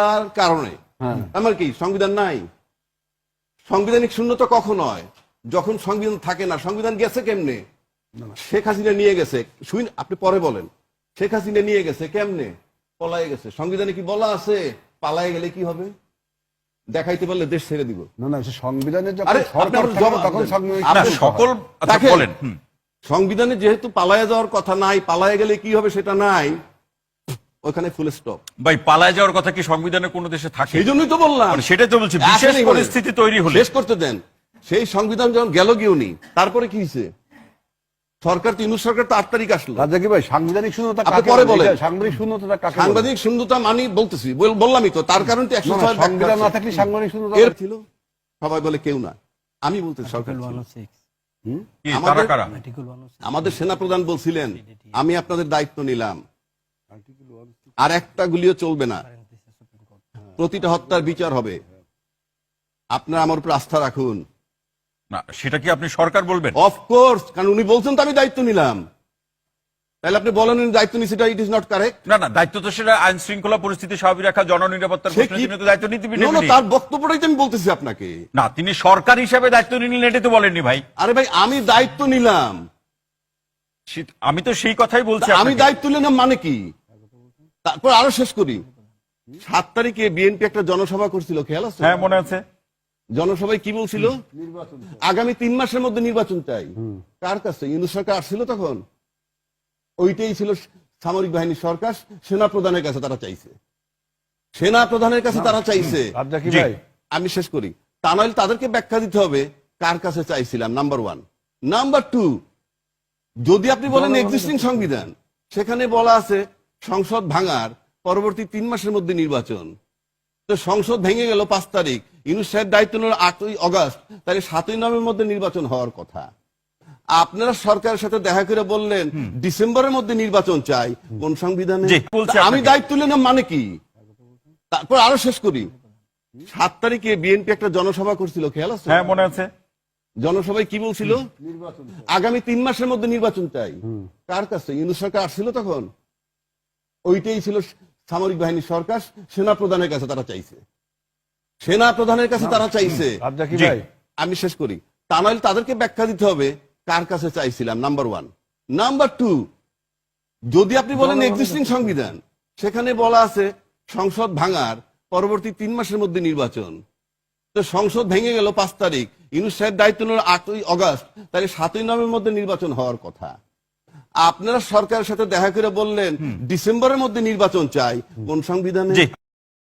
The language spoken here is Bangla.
তার কারণে। আমার কি সংবিধান নাই? সাংবিধানিক শূন্যতা কখন হয়? যখন সংবিধান থাকে না সংবিধান গেছে কেমনে? শেখ হাসিনা নিয়ে গেছে। শুন আপনি পরে বলেন। শেখ হাসিনা নিয়ে গেছে কেমনে? পলায়ে গেছে। সংবিধানে কি বলা আছে? পালায়ে গেলে কি হবে? দেখাইতে পারলে দেশ ছেড়ে দিব। না না সংবিধানে যখন সরকার থাকে তখন দেন। আপনি সকল আচ্ছা বলেন সংবিধানে যেহেতু পালায়ে যাওয়ার কথা নাই পালায়ে গেলে কি হবে সেটা নাই ওখানে ফুল স্টপ ভাই পালায় যাওয়ার কথা কি সংবিধানে কোনো দেশে থাকে? সেই জন্যই তো বললাম। মানে সেটাই তো বলছি বিশেষ পরিস্থিতি তৈরি হলে। শেষ করতে দেন। সেই সংবিধান যখন গেল গিয়েওনি তারপরে কি হয়েছে? সরকার তো ইউনুস সরকার তো আট তারিখ আসলো। রাজা কি ভাই সাংবিধানিক শূন্যতা কাকে পরে বলে? সাংবিধানিক শূন্যতা কাকে? সাংবাদিক শূন্যতা মানি বলতেছি বললামই তো তার কারণ তো একশো ছয় সংবিধান না থাকলে সাংবিধানিক শূন্যতা এর ছিল? সবাই বলে কেউ না। আমি বলতে সরকার কারা কারা? আমাদের সেনাপ্রধান বলছিলেন আমি আপনাদের দায়িত্ব নিলাম। আর একটা গুলিও চলবে না। প্রতিটা হত্যার বিচার হবে। আপনারা আমার উপর আস্থা রাখুন। না সেটা কি আপনি সরকার বলবেন? অফকোর্স কারণ উনি বলছেন তো আমি দায়িত্ব নিলাম। তাহলে আপনি বলেন দায়িত্ব নিচ্ছে এটা ইট ইজ নট কারেক্ট না না দায়িত্ব তো সেটা আইন শৃঙ্খলা পরিস্থিতি স্বাভাবিক রাখা জননিরাপত্তার তো দায়িত্ব নিতে No, no, তার বক্তব্যটাই তো আমি বলতেছি আপনাকে। না তিনি সরকার হিসেবে দায়িত্ব নিলেন এটা তো বলেননি ভাই। আরে ভাই আমি দায়িত্ব নিলাম। আমি তো সেই কথাই বলছি আমি দায়িত্ব নিলাম মানে কি? তারপর আরও শেষ করি। সাত তারিখে বিএনপি একটা জনসভা করছিল খেয়াল আছে? হ্যাঁ মনে আছে। জনসভায় কি বলছিল? আগামী তিন মাসের মধ্যে নির্বাচন চাই। কার কাছে? ইউনুস সরকার আসছিল তখন? ওইটাই ছিল সামরিক বাহিনীর সরকার সেনা প্রধানের কাছে তারা চাইছে। সেনা প্রধানের কাছে তারা চাইছে। আমি শেষ করি। তা নইলে তাদেরকে ব্যাখ্যা দিতে হবে কার কাছে চাইছিলাম নাম্বার ওয়ান নাম্বার টু যদি আপনি বলেন এক্সিস্টিং সংবিধান সেখানে বলা আছে সংসদ ভাঙার পরবর্তী তিন মাসের মধ্যে নির্বাচন। তো সংসদ ভেঙে গেল পাঁচ তারিখ। ইউনুস সাহেব দায়িত্ব নিল আটই অগস্ট। তাহলে সাতই নভেম্বর মধ্যে নির্বাচন হওয়ার কথা। আপনারা সরকারের সাথে দেখা করে বললেন ডিসেম্বরের মধ্যে নির্বাচন চাই। কোন সংবিধানে? আমি দায়িত্ব নিলাম মানে কি? তারপর আরও শেষ করি। সাত তারিখে বিএনপি একটা জনসভা করছিল খেয়াল আছে? হ্যাঁ মনে আছে। জনসভায় কি বলছিল? আগামী তিন মাসের মধ্যে নির্বাচন চাই। কার কাছে? ইউনুস সরকার আসছিল তখন? ওইটাই ছিল সামরিক বাহিনীর সরকার সেনা প্রধানের কাছে তারা চাইছে। সেনা প্রধানের কাছে তারা চাইছে। আমি শেষ করি। তা নইলে তাদেরকে ব্যাখ্যা দিতে হবে কার কাছে চাইছিলাম নাম্বার ওয়ান নাম্বার টু যদি আপনি বলেন এক্সিস্টিং সংবিধান সেখানে বলা আছে সংসদ ভাঙার পরবর্তী তিন মাসের মধ্যে নির্বাচন। তো সংসদ ভেঙে গেল পাঁচ তারিখ ইউনুস সাহেব দায়িত্ব নিল আটই অগস্ট তাহলে সাতই নভেম্বর মধ্যে নির্বাচন হওয়ার কথা। আপনারা সরকারের সাথে দেখা করে বললেন ডিসেম্বরের মধ্যে নির্বাচন চাই কোন সংবিধানে?